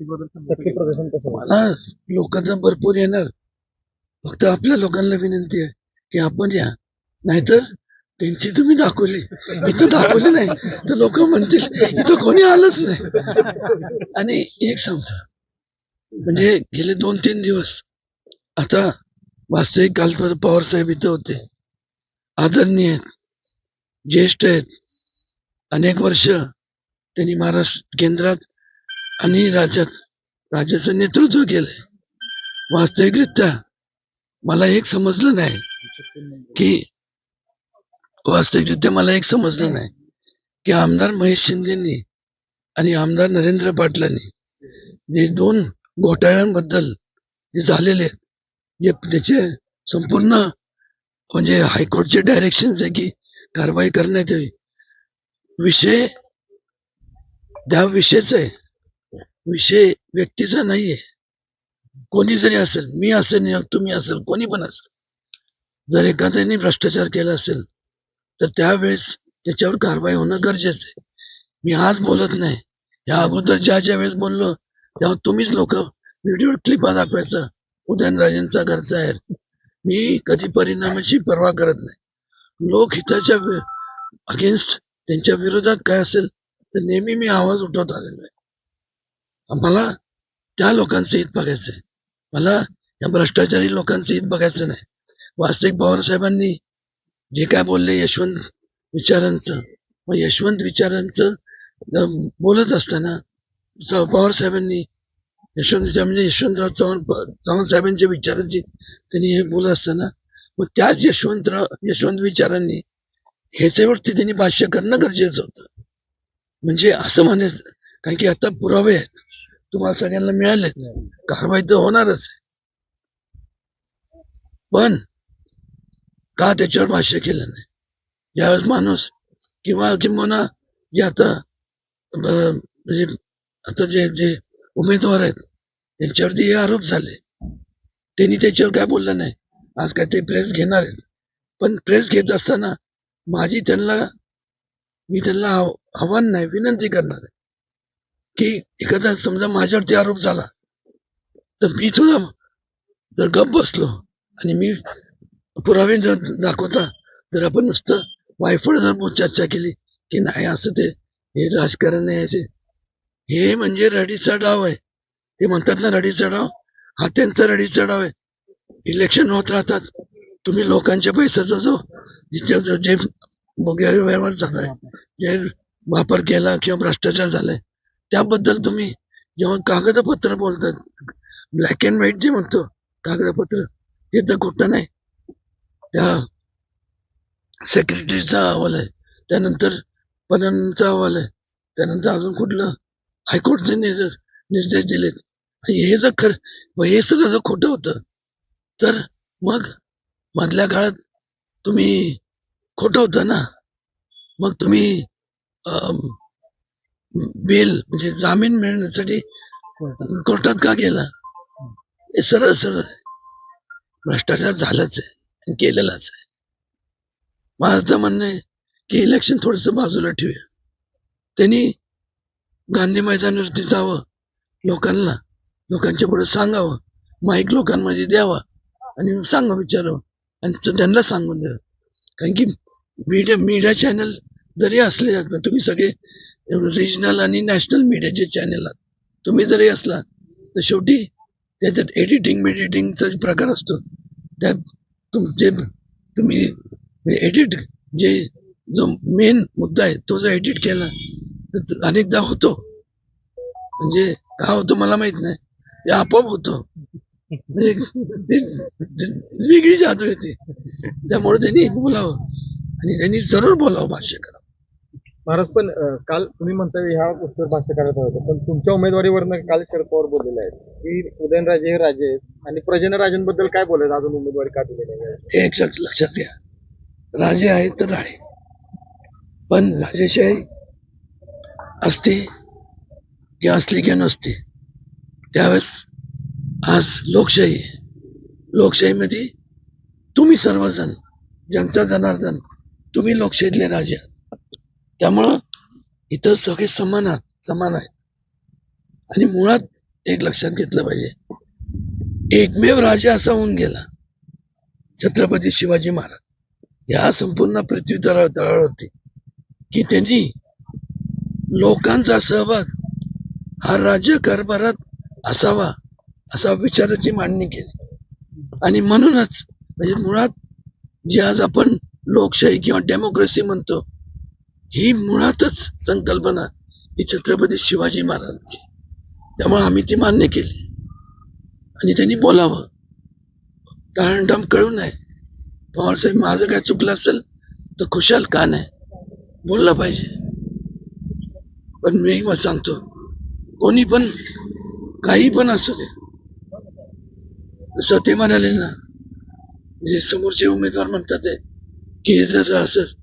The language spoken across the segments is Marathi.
प्रदर्शन कसं? मला लोकांचा भरपूर येणार. फक्त आपल्या लोकांना विनंती आहे की आपण या. नाहीतर त्यांची तुम्ही दाखवली. इथं दाखवली नाही. तर लोक म्हणतील इथं कोणी आलंच नाही. आणि एक सांगतो. म्हणजे गेले दोन तीन दिवस. आता वास्तविक काल पवार साहेब इथं होते. आदरणीय आहेत. ज्येष्ठ आहेत. अनेक वर्ष त्यांनी महाराष्ट्र केंद्रात आणि राज्यात राज्याचं नेतृत्व केलंय. वास्तविकरित्या मला एक समजलं नाही की वास्तविकरित्या मला एक समजलं नाही की आमदार महेश शिंदेनी आणि आमदार नरेंद्र पाटलांनी जे दोन घोटाळ्यांबद्दल जे झालेले आहेत, जे त्याचे संपूर्ण म्हणजे हायकोर्टचे डायरेक्शन आहे की कारवाई करण्यात यावी विषय त्या विषयच आहे विषय व्यक्तीचा नाहीये. कोणी जरी असेल मी असेल तुम्ही असेल कोणी पण असेल. जर एखाद्याने भ्रष्टाचार केला असेल तर त्यावेळेस त्याच्यावर कारवाई होणं गरजेचं आहे. मी आज बोलत नाही. या अगोदर ज्या ज्या वेळेस बोललो तेव्हा तुम्हीच लोक व्हिडिओ क्लिपा दाखवायचं. उदयनराजेंचा घरचा आहे. मी कधी परिणामाची पर्वा करत नाही. लोकहिताच्या अगेन्स्ट त्यांच्या विरोधात काय असेल तर नेहमी मी आवाज उठवत आलेलो आहे. मला त्या लोकांचं हित बघायचं आहे मला या भ्रष्टाचारी लोकांचं हित बघायचं नाही. वास्तविक पवार साहेबांनी जे काय बोलले यशवंत विचारांचं मग यशवंत विचारांचं बोलत असताना पवारसाहेबांनी पवार साहेबांनी यशवंत विचार म्हणजे यशवंतराव चव्हाण चव्हाण साहेबांच्या विचारांची त्यांनी हे बोलत असताना मग त्याच यशवंतराव यशवंत विचारांनी ह्याच्यावरती त्यांनी भाष्य करणं गरजेचं होतं. म्हणजे असं म्हणायचं कारण की आता पुरावे आहेत. तुम्हाला सगळ्यांना मिळालेत. कारवाई तर होणारच आहे. पण का त्याच्यावर भाष्य केलं नाही? ज्यावेळेस माणूस किंवा किंवा जे आता म्हणजे आता जे जे उमेदवार आहेत त्यांच्यावरती हे आरोप झाले. त्यांनी त्याच्यावर काय बोललं नाही? आज काय ते प्रेस घेणार आहेत. पण प्रेस घेत असताना माझी त्यांना मी त्यांना आव- आव्हान नाही विनंती करणार आहे. की एखादा समजा माझ्यावरती आरोप झाला तर मी सुद्धा जर गप बसलो आणि मी पुरावे जर दाखवता जर आपण नुसतं वायफळ जर चर्चा केली की नाही असं ते हे राजकारण नाही असे. हे म्हणजे रडीचा डाव आहे. ते म्हणतात ना रडीचा डाव हा त्यांचा रडीचा डाव आहे. इलेक्शन होत राहतात. तुम्ही लोकांच्या पैशाचा जो जिथे जो- जे व्यवहार झालाय जे वापर केला किंवा भ्रष्टाचार झालाय त्याबद्दल तुम्ही जेव्हा कागदपत्र बोलतात ब्लॅक अँड व्हाईट जे म्हणतो कागदपत्र हे तर खोटं नाही. त्या सेक्रेटरीचा अहवाल आहे. त्यानंतर पदांचा अहवाल आहे. त्यानंतर अजून कुठलं? हायकोर्टचे निर्देश निर्देश दिलेत. हे जर खरं हे सगळं जर खोटं होतं तर मग मधल्या काळात तुम्ही खोटं होतं ना? मग तुम्ही बेल म्हणजे जामीन मिळण्यासाठी कोर्टात का गेला? हे सरळ सरळ भ्रष्टाचार झालाच आहे केलेलाच आहे. माझं तर म्हणणं आहे की इलेक्शन थोडस बाजूला ठेवूया. त्यांनी गांधी मैदानावरती जावं लोकांना लोकांच्या पुढे सांगावं माईक लोकांमध्ये द्यावा आणि सांगा विचारावं. आणि त्यांना सांगून द्यावं. कारण की मीडिया मीडिया चॅनल जरी असले तर तुम्ही सगळे रिजनल आणि नॅशनल मीडियाचे चॅनल आहात. तुम्ही जरी असला तर शेवटी त्याच्यात एडिटिंग मेडिटिंगचा प्रकार असतो. त्यात तुमचे तुम्ही एडिट जे जो मेन मुद्दा आहे तो जर एडिट केला तर अनेकदा होतो. म्हणजे का होतो मला माहीत नाही. ते आपोआप होतो. म्हणजे वेगळी जादू येते. त्यामुळे त्यांनी बोलावं आणि त्यांनी सरळ बोलावं भाष्य करावं महाराज पण काल तुम्ही म्हणताय ह्या गोष्टीवर भाष्य करत होतं पण तुमच्या उमेदवारीवरनं काल शरद पवार बोललेले आहेत. की उदयनराजे हे राजे आहेत आणि प्रजनराजांबद्दल काय बोलायचं अजून उमेदवारी का दिलेली आहे? हे एक लक्षात घ्या. राजे आहेत तर राणे. पण राजेशाही असते की असली की नसते. त्यावेळेस आज लोकशाही आहे. लोकशाहीमध्ये तुम्ही सर्वजण जनता जनार्दन तुम्ही लोकशाहीतले राजे आहात. त्यामुळं इथं सगळे समान आहात समान आहेत. आणि मुळात एक लक्षात घेतलं पाहिजे. एकमेव राजा असा होऊन गेला छत्रपती शिवाजी महाराज. या संपूर्ण पृथ्वी तळा होती की त्यांनी लोकांचा सहभाग हा राज्य कारभारात असावा असा विचाराची मांडणी केली. आणि म्हणूनच म्हणजे मुळात जे आज आपण लोकशाही किंवा डेमोक्रेसी म्हणतो ही मुळातच संकल्पना ही छत्रपती शिवाजी महाराजांची. त्यामुळे आम्ही ती मान्य केली. आणि त्यांनी बोलावं. टाळणटाम कळू नये. पवारसाहेब माझं काय चुकलं असेल तर खुशाल का नाही? बोललं पाहिजे. पण मी मला सांगतो कोणी पण काही पण असू दे. जसं ते म्हणाले ना म्हणजे समोरचे उमेदवार म्हणतात की हे जर असेल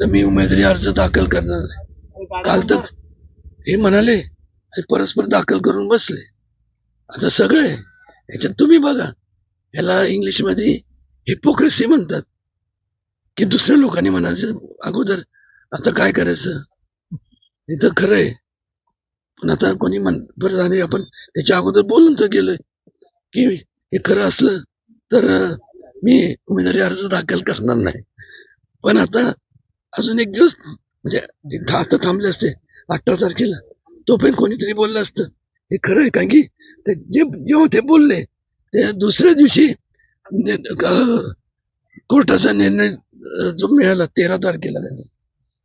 तर मी उमेदवारी अर्ज दाखल करणार नाही काल तर हे म्हणाले आणि परस्पर दाखल करून बसले. आता सगळं आहे याच्यात तुम्ही बघा याला इंग्लिशमध्ये हिपोक्रेसी म्हणतात. की दुसऱ्या लोकांनी म्हणायचं अगोदर आता काय करायचं? हे तर खरं आहे. पण आता कोणी म्हण बरं आणि आपण त्याच्या अगोदर बोलून तर गेलोय. की हे खरं असलं तर मी उमेदवारी अर्ज दाखल करणार नाही. पण आता अजून एक दिवस म्हणजे ते था- आता थांबले असते अठरा तारखेला. तोपर्यंत कोणीतरी बोललं असतं. हे खरं आहे कारण की ते जे जेव्हा ते बोलले ते दुसऱ्या दिवशी कोर्टाचा निर्णय जो मिळाला तेरा तारखेला त्यांनी.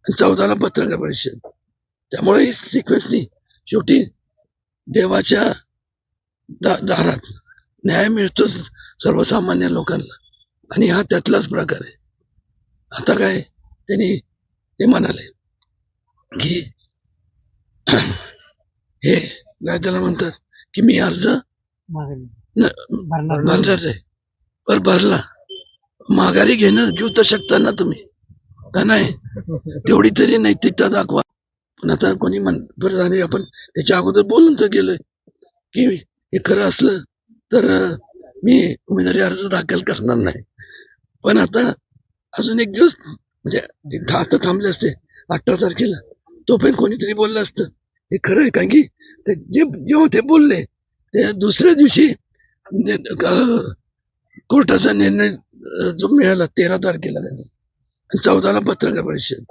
आणि चौदाला पत्रकार परिषद. त्यामुळे ही सिक्वेन्सनी शेवटी देवाच्या दा दारात न्याय मिळतोच सर्वसामान्य लोकांना. आणि हा त्यातलाच प्रकार आहे. आता काय? त्यांनी ते म्हणाले की हे काय त्याला म्हणतात की मी अर्ज भरणार आहे पर भरला. माघारी घेणं घेऊ तर शकता ना तुम्ही? का नाही? तेवढी तरी नैतिकता दाखवा. पण आता कोणी म्हण बरं आणि आपण त्याच्या अगोदर बोलून तर गेलोय की हे खरं असलं तर मी उमेदवारी अर्ज दाखल करणार नाही. पण आता अजून एक दिवस म्हणजे दहा तर थांबले असते. अठरा तारखेला. तोपर्यंत कोणीतरी बोललं असतं. हे खरं आहे कारण की ते जे जेव्हा ते बोलले ते दुसऱ्या दिवशी कोर्टाचा निर्णय जो मिळाला तेरा तारखेला त्यांनी. आणि चौदाला पत्रकार परिषद.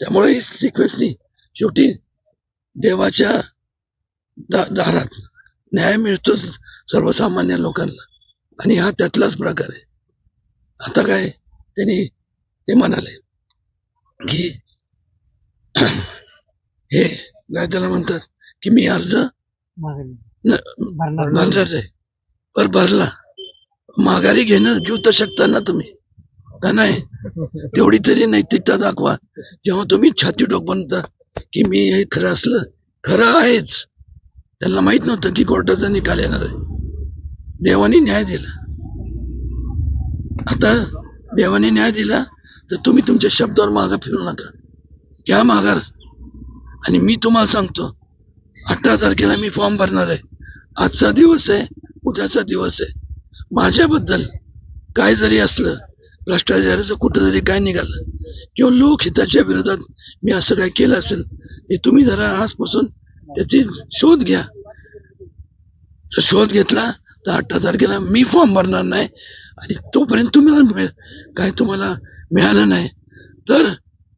त्यामुळे ही सिक्वेन्सनी शेवटी देवाच्या दा दारात न्याय मिळतोच सर्वसामान्य लोकांना. आणि हा त्यातलाच प्रकार आहे. आता काय? त्यांनी ते म्हणाले की हे काय त्याला म्हणतात की मी अर्ज भरणार पर भरला. माघारी घेणं घेऊ तर शकता ना तुम्ही? का नाही? तेवढी तरी नैतिकता दाखवा. जेव्हा तुम्ही छाती टोक बनता की मी हे खरं असलं खरं आहेच. त्यांना माहीत नव्हतं की कोर्टाचा निकाल येणार आहे. देवाने न्याय दिला. आता देवाने न्याय दिला तर तुम्ही तुमच्या शब्दावर मागं फिरू नका. घ्या माघार. आणि मी तुम्हाला सांगतो अठरा तारखेला मी फॉर्म भरणार आहे. आजचा दिवस आहे उद्याचा दिवस आहे. माझ्याबद्दल काय जरी असलं भ्रष्टाचाराचं कुठं जरी काय निघालं किंवा लोकहिताच्या विरोधात मी असं काय केलं असेल हे तुम्ही जरा आजपासून त्याची शोध घ्या. जर शोध घेतला तर अठरा तारखेला मी फॉर्म भरणार नाही. आणि तोपर्यंत तुम्हाला मिळेल. काय तुम्हाला मिळालं नाही. तर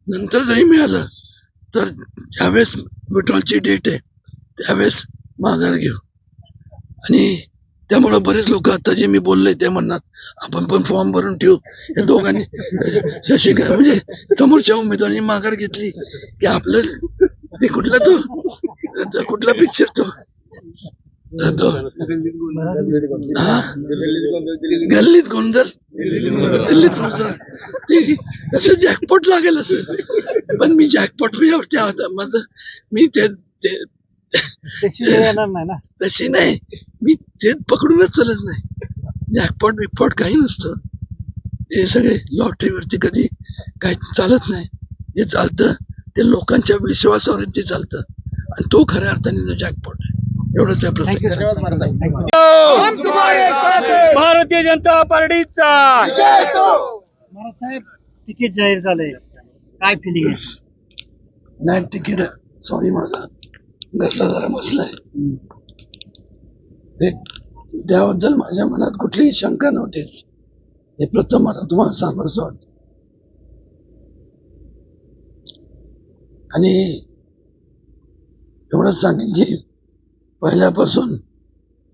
नंतर जरी मिळालं तर ज्यावेळेस विड्रॉलची डेट आहे त्यावेळेस माघार घेऊ. आणि त्यामुळं बरेच लोक आता जे मी बोलले ते म्हणणार आपण पण फॉर्म भरून ठेवू. या दोघांनी शशिकांत म्हणजे समोरच्या उमेदवारांनी माघार घेतली. की आपलं ते कुठला तो कुठला पिक्चर तो? गल्लीत गोंधळ दिल्लीत ते तसं जॅकपॉट लागेल असं. पण मी जॅकपॉट होता माझं मी ते ते- तशी नाही मी ते पकडूनच चालत नाही. जॅकपॉट बिकपॉट काही नसतं. हे सगळे लॉटरीवरती कधी काही चालत नाही. जे चालतं ते लोकांच्या विश्वासावरती चालतं. आणि तो खऱ्या अर्थाने जॅकपॉट एवढंच आहे भारतीय जनता पार्टीचा. साहेब तिकीट जाहीर झालंय. काय फिलिंग आहे? नाही तिकीट सॉरी माझा. घसा जरा बसलाय. ते त्याबद्दल माझ्या मनात कुठलीही शंका नव्हतीच हे प्रथम मला तुम्हाला सांगायचं वाटतं आणि एवढंच सांगेन की पहिल्यापासून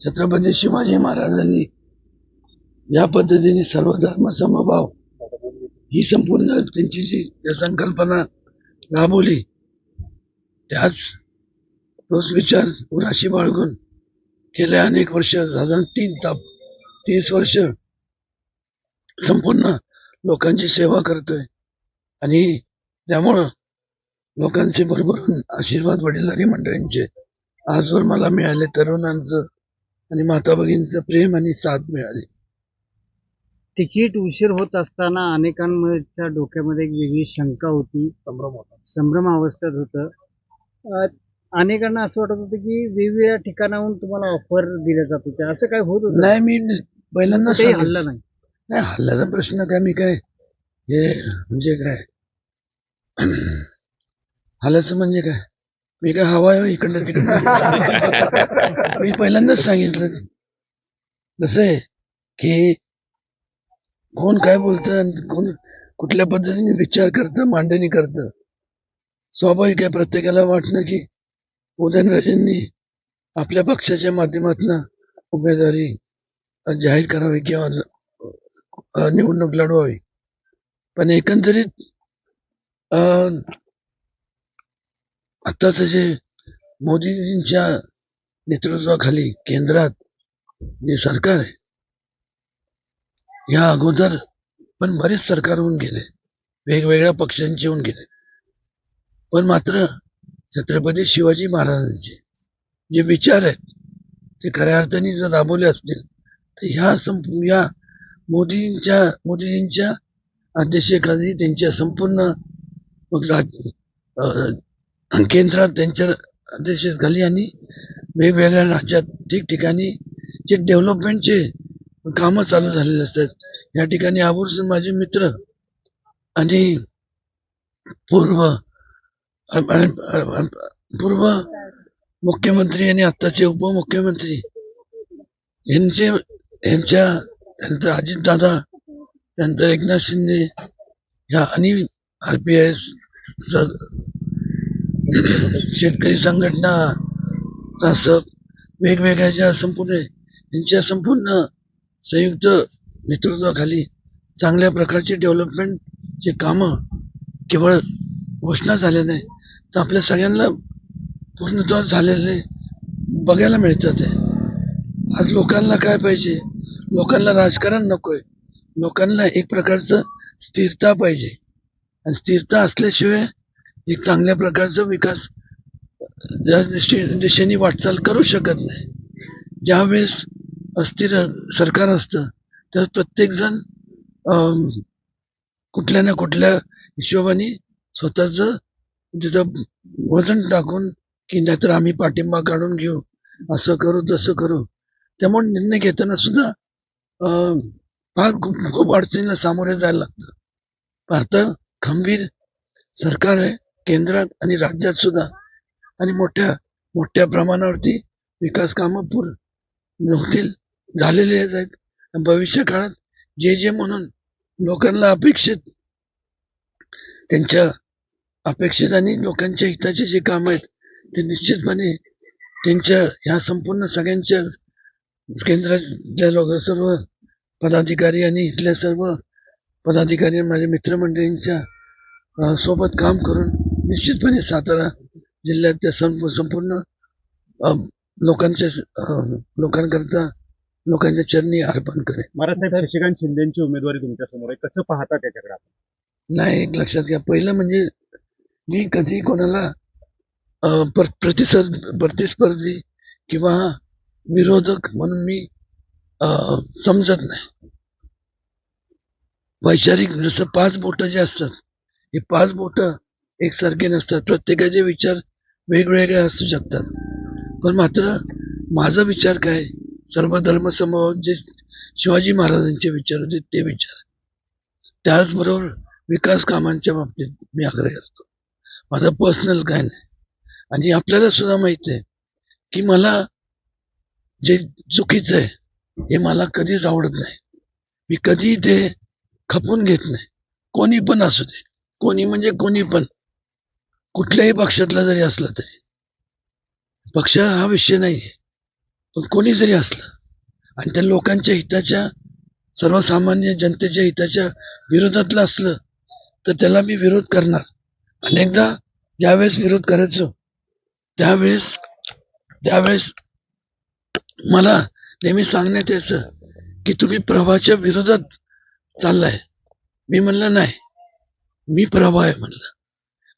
छत्रपती शिवाजी महाराजांनी या पद्धतीने सर्व धर्म समभाव ही संपूर्ण त्यांची जी संकल्पना राबवली त्याच तोच विचार उराशी बाळगून गेल्या अनेक वर्ष साधारण तीन ताप तीस वर्ष संपूर्ण लोकांची सेवा करतोय. आणि त्यामुळं लोकांचे भरभरून आशीर्वाद वडीलधारी मंडळींचे आजवर मला मिळाले तरुणांचं आणि माता भगिनींचं प्रेम आणि साथ मिळाली. तिकीट उशीर होत असताना अनेकांच्या डोक्यामध्ये एक वेगळी शंका होती. संभ्रम होता. संभ्रम अवस्थेत होतं. अं, अनेकांना असं वाटत होतं की वेगवेगळ्या ठिकाणाहून तुम्हाला ऑफर दिल्या जात होत्या. असं काय होत होतं? नाही मी पहिल्यांदा सांगितलं. हल्ला नाही. नाही हल्ल्याचा प्रश्न काय मी काय हे म्हणजे काय? हल्ल्याचं म्हणजे काय? मी काय हवा आहे इकडनं तिकडनं? मी पहिल्यांदाच सांगितलं. कसं आहे? की कोण काय बोलतं कोण कुठल्या पद्धतीने विचार करतं मांडणी करतं? स्वाभाविक आहे प्रत्येकाला वाटणं की उदयनराजेंनी आपल्या पक्षाच्या माध्यमातून उमेदवारी जाहीर करावी किंवा निवडणूक लढवावी. पण एकंदरीत अ, आताच जे मोदीजींच्या नेतृत्वाखाली केंद्रात जे सरकार आहे या अगोदर पण बरेच सरकार होऊन गेले. वेगवेगळ्या पक्षांचे होऊन गेले. पण मात्र छत्रपती शिवाजी महाराजांचे जे विचार आहेत ते खऱ्या अर्थाने जर राबवले असतील तर ह्या संप या मोदींच्या मोदीजींच्या अध्यक्षतेखाली त्यांच्या संपूर्ण मग राज केंद्रात त्यांच्या अध्यक्षतेखाली आणि वेगवेगळ्या राज्यात ठिकठिकाणी जे डेव्हलपमेंटचे कामं चालू झालेले असतात. या ठिकाणी आवर्जून माझे मित्र आणि पूर्व पूर्व मुख्यमंत्री आणि आत्ताचे उपमुख्यमंत्री यांचे यांच्या त्यानंतर अजितदादा त्यानंतर एकनाथ शिंदे ह्या आणि आर पी एस शेतकरी संघटना असं वेगवेगळ्या ज्या संपूर्ण यांच्या संपूर्ण संयुक्त नेतृत्वाखाली चांगल्या प्रकारचे डेव्हलपमेंटचे कामं केवळ घोषणा झाल्या नाही तर आपल्या सगळ्यांना पूर्णत्व झालेले बघायला मिळतात आहे. आज लोकांना काय पाहिजे? लोकांना राजकारण नकोय. लोकांना एक प्रकारचं स्थिरता पाहिजे. आणि स्थिरता असल्याशिवाय एक चांगल्या प्रकारचा विकास ज्या दिशे दिशेने वाटचाल करू शकत नाही. ज्यावेळेस अस्थिर सरकार असतं तर प्रत्येकजण कुठल्या ना कुठल्या हिशोबाने स्वतःचं तिथं वजन टाकून की नाहीतर आम्ही पाठिंबा काढून घेऊ असं करू तसं करू. त्यामुळे निर्णय घेताना सुद्धा फार खूप खूप अडचणीला सामोरे जायला लागतं. फार खंबीर सरकार आहे. केंद्रात आणि राज्यात सुद्धा. आणि मोठ्या मोठ्या प्रमाणावरती विकास कामं पूर्ण होतील झालेले आहेत. भविष्य काळात जे जे म्हणून लोकांना अपेक्षित त्यांच्या अपेक्षित आणि लोकांच्या हिताचे जे काम आहेत ते निश्चितपणे त्यांच्या ह्या संपूर्ण सगळ्यांच्या केंद्रातल्या लोक सर्व पदाधिकारी आणि इथल्या सर्व पदाधिकारी माझ्या मित्रमंडळींच्या सोबत काम करून निश्चितपणे सातारा जिल्ह्यातल्या सं संपूर्ण लोकांच्या लोकांकरता लोकांच्या चरणी अर्पण करेन महाराजसाहेब शशिकांत शिंदेची उमेदवारी तुमच्यासमोर आहे. कसं पाहता त्याच्याकडे आपण? नाही एक लक्षात घ्या. पहिलं म्हणजे मी कधी कोणाला अं, प्र- प्रतिस्पर्ध प्रतिस्पर्धी किंवा विरोधक म्हणून मी समजत नाही. वैचारिक जसं पाच बोटं जे असतात हे पाच बोटं एकसारखे नसतात. प्रत्येकाचे विचार वेगवेगळे असू शकतात. पण मात्र माझा विचार काय? सर्व धर्मसमभाव जे शिवाजी महाराजांचे विचार होते ते विचार. त्याचबरोबर विकास कामांच्या बाबतीत मी आग्रही असतो. माझा पर्सनल काय नाही. आणि आपल्याला सुद्धा माहिती आहे की मला जे चुकीचं आहे हे मला कधीच आवडत नाही. मी कधी ते खपून घेत नाही. कोणी पण असू दे. कोणी म्हणजे कोणी पण. कुठल्याही पक्षातला जरी असला तरी. पक्ष हा विषय नाही. पण कोणी जरी असलं आणि त्या लोकांच्या हिताच्या सर्वसामान्य जनतेच्या हिताच्या विरोधातलं असलं तर त्याला मी विरोध करणार. अनेकदा ज्यावेळेस विरोध करायचो त्यावेळेस त्यावेळेस मला नेहमी सांगण्यात यायचं की तुम्ही प्रवाहाच्या विरोधात चाललाय. मी म्हणलं नाही. मी प्रवाह आहे म्हणलं.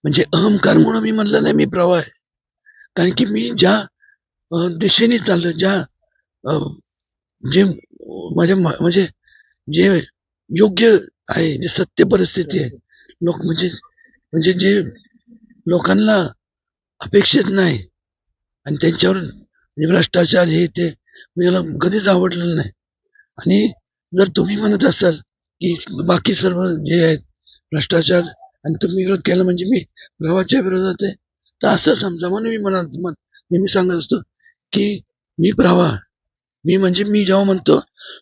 म्हणजे अहंकार म्हणून मी म्हणलं नाही मी प्रवाह आहे. कारण की मी ज्या दिशेने चाललो ज्या जे माझ्या म- म्हणजे जे योग्य आहे जे सत्य परिस्थिती आहे लोक म्हणजे म्हणजे जे लोकांना अपेक्षित नाही आणि त्यांच्यावर म्हणजे भ्रष्टाचार हे ते मला कधीच आवडलेलं नाही. आणि जर तुम्ही म्हणत असाल की बाकी सर्व जे आहेत भ्रष्टाचार आणि तुम्ही विरोध केला म्हणजे मी गावाच्या विरोधात आहे. तर असं समजा म्हणून मी म्हण- नेहमी सांगत असतो की मी प्रवाह मी म्हणजे मी जेव्हा म्हणतो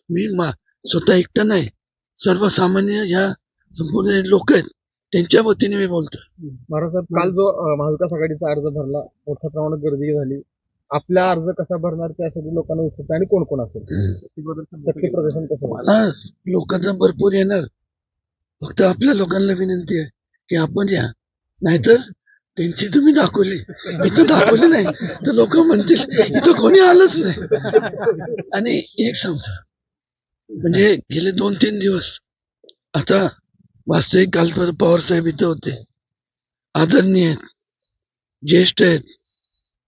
मी मा स्वतः एकटा नाही. सर्वसामान्य ह्या संपूर्ण लोक आहेत. त्यांच्या वतीने मी बोलतो महाराजसाहेब काल जो महाविकास आघाडीचा अर्ज भरला मोठ्या प्रमाणात गर्दी झाली. आपला अर्ज कसा भरणार त्यासाठी लोकांना उत्सुकता आणि कोण कोण असेल प्रदर्शन कसं? मला लोकांचा भरपूर येणार. फक्त आपल्या लोकांना विनंती आहे. की आपण या. नाहीतर त्यांची तुम्ही दाखवली. इथं दाखवली नाही. तर लोक म्हणतील इथं कोणी आलंच नाही. आणि एक सांगतो. म्हणजे गेले दोन तीन दिवस. आता वास्तविक काल पवार साहेब इथं होते. आदरणीय आहेत ज्येष्ठ आहेत.